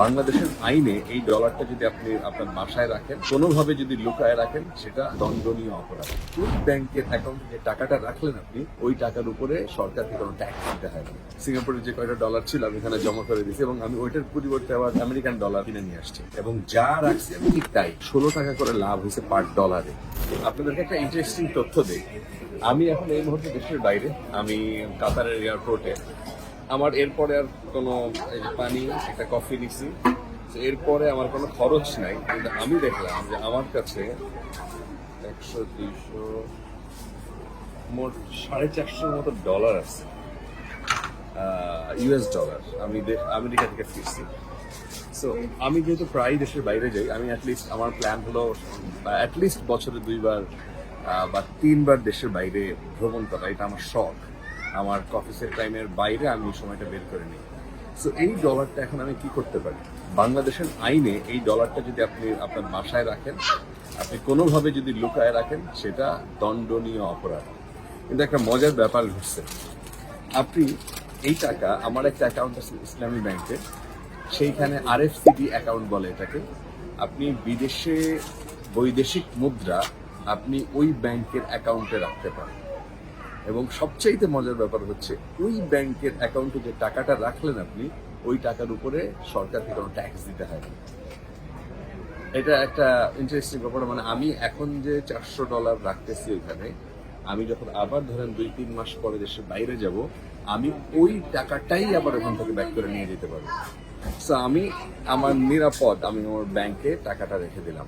বাংলাদেশের আইনে এই ডলারটা যদি আপনি আপনার বাসায় রাখেন, কোনোভাবে যদি লুকায় রাখেন, সেটা দণ্ডনীয় অপরাধ। ব্যাংকের অ্যাকাউন্টে যে টাকাটা রাখলেন আপনি, ওই টাকার উপরে সরকারকে কোনো ট্যাক্স দিতে হয় সিঙ্গাপুরের যে কয়টা ডলার ছিল, আমি এখানে জমা করে দিয়েছি এবং আমি ওইটার পরিবর্তে আবার আমেরিকান ডলার কিনে নিয়ে আসছি। এবং যা রাখছি আমি ঠিক তাই। ষোলো টাকা করে লাভ হয়েছে পার ডলারে আপনাদেরকে একটা ইন্টারেস্টিং তথ্য দেই। আমি এখন এই মুহূর্তে দেশের বাইরে, আমি কাতারের এয়ারপোর্টে আমার এরপরে আর কোনো পানি একটা কফি নিছি। এরপরে আমার কোনো খরচ নাই। কিন্তু আমি দেখলাম যে আমার কাছে একশো, দুইশো, মোট সাড়ে চারশোর মতো ডলার আছে। ইউএস ডলার আমি আমেরিকা থেকে ফিরছি। সো আমি যেহেতু প্রায় দেশের বাইরে যাই, আমি অ্যাটলিস্ট আমার প্ল্যান হলো অ্যাটলিস্ট বছরে দুইবার বা তিনবার দেশের বাইরে ভ্রমণ করা। এটা আমার শখ। আমার অফিসের টাইমের বাইরে আমি এই সময়টা বের করে নিই। সো এই ডলারটা এখন আমি কি করতে পারি? বাংলাদেশের আইনে এই ডলারটা যদি আপনি আপনার বাসায় রাখেন, আপনি কোনোভাবে যদি লুকায় রাখেন, সেটা দণ্ডনীয় অপরাধ। কিন্তু একটা মজার ব্যাপার ঘটছে। আপনি এই টাকা, আমার একটা অ্যাকাউন্ট আছে ইসলামী ব্যাংকে, সেইখানে আর আরএফসিডি অ্যাকাউন্ট বলে এটাকে। আপনি বিদেশে বৈদেশিক মুদ্রা আপনি ওই ব্যাংকের অ্যাকাউন্টে রাখতে পারেন। এবং সবচাইতে মজার ব্যাপার হচ্ছে, ওই ব্যাংকের অ্যাকাউন্টে যে টাকাটা রাখলেন আপনি, ওই টাকার উপরে সরকারকে কোনো ট্যাক্স দিতে হয় না এটা একটা ইন্টারেস্টিং ব্যাপার মানে আমি এখন যে চারশো ডলার রাখতেছি ওইখানে, আমি যখন আবার ধরেন দুই তিন মাস পরে দেশের বাইরে যাব, আমি ওই টাকাটাই আবার ওখান থেকে ব্যাক করে নিয়ে যেতে পারব। সো আমি আমার নিরাপদ, আমি আমার ব্যাংকে টাকাটা রেখে দিলাম।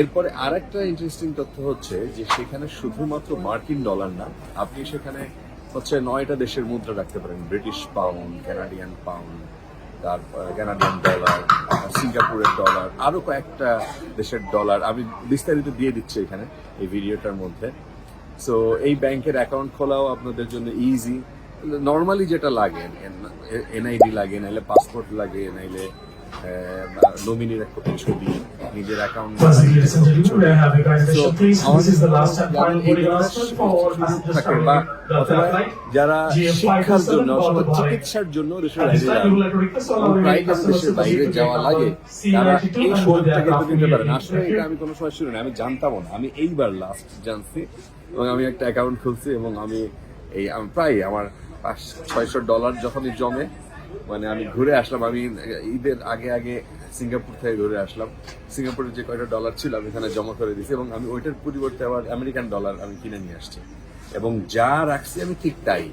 এরপরে আর একটা ইন্টারেস্টিং তথ্য হচ্ছে যে সেখানে শুধুমাত্র মার্কিন ডলার না, আপনি সেখানে হচ্ছে নয়টা দেশের মুদ্রা রাখতে পারেন। ব্রিটিশ পাউন্ড কানাডিয়ান পাউন্ড তারপর কানাডিয়ান ডলার সিঙ্গাপুরের ডলার আরও কয়েকটা দেশের ডলার আমি বিস্তারিত দিয়ে দিচ্ছি এখানে, এই ভিডিওটার মধ্যে। সো এই ব্যাংকের অ্যাকাউন্ট খোলাও আপনাদের জন্য ইজি নর্মালি যেটা লাগে এনআইডি লাগে নাইলে পাসপোর্ট লাগে নাইলে নমিনির একটা ছবি নিজের অ্যাকাউন্ট যারা শিক্ষার জন্য চিকিৎসার জন্য বাইরে যাওয়া লাগে তারা এই এটা আমি কোনো সময় শুনি আমি জানতাম না। আমি এইবার লাস্ট জানছি এবং আমি একটা অ্যাকাউন্ট খুলছি এবং আমি এই প্রায় আমার ছয়শো ডলার যখনই জমে মানে আমি ঘুরে আসলাম, আমি ঈদের আগে আগে সিঙ্গাপুর থেকে ঘুরে আসলাম। সিঙ্গাপুরে যে কয়টা ডলার ছিল আমি এখানে জমা করে দিয়েছি এবং আমি ওইটার পরিবর্তে আবার আমেরিকান ডলার আমি কিনে নিয়ে আসছি। এবং যা রাখছি আমি ঠিক তাই।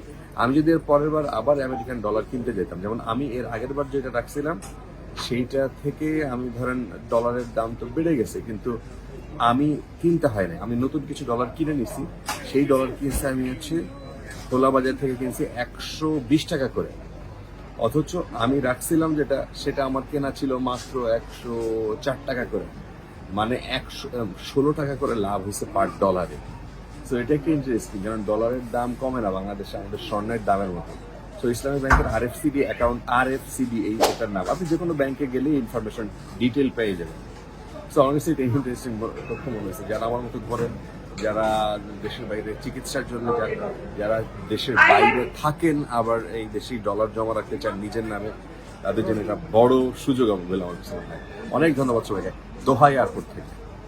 আমি যদি এর পরের বার আবার আমেরিকান ডলার কিনতে যেতাম, যেমন আমি এর আগের বার যেটা রাখছিলাম, সেইটা থেকে আমি ধরেন ডলারের দাম তো বেড়ে গেছে, কিন্তু আমি কিনতে হয় না আমি নতুন কিছু ডলার কিনে নিছি, সেই ডলার কিনছি আমি হচ্ছে খোলা বাজার থেকে কিনছি একশো বিশ টাকা করে। অথচ আমি রাখছিলাম যেটা, সেটা আমার কেনা ছিল মাত্র একশো চার টাকা করে। মানে একশো ষোলো টাকা করে লাভ হয়েছে পার ডলারে। তো এটা একটা ইন্টারেস্টিং কারণ ডলারের দাম কমে না, বাংলাদেশে আমাদের স্বর্ণের দামের মতো। তো ইসলামী ব্যাংকের R F CD account R F CD এই এটার নাম। আপনি যে কোনো ব্যাংকে গেলে ইনফরমেশন ডিটেল পেয়ে যাবেন। সো কাছে এটা ইন্টারেস্টিং তথ্য মনে হয়েছে। যারা আমার মতো ধরেন যারা দেশের বাইরে চিকিৎসার জন্য যারা যারা দেশের বাইরে থাকেন আবার এই দেশেই ডলার জমা রাখতে চান নিজের নামে তাদের জন্য একটা বড় সুযোগ হবে বলে আমার কাছে মনে হয় অনেক ধন্যবাদ সবাইকে। দোহাই এয়ারপোর্ট থেকে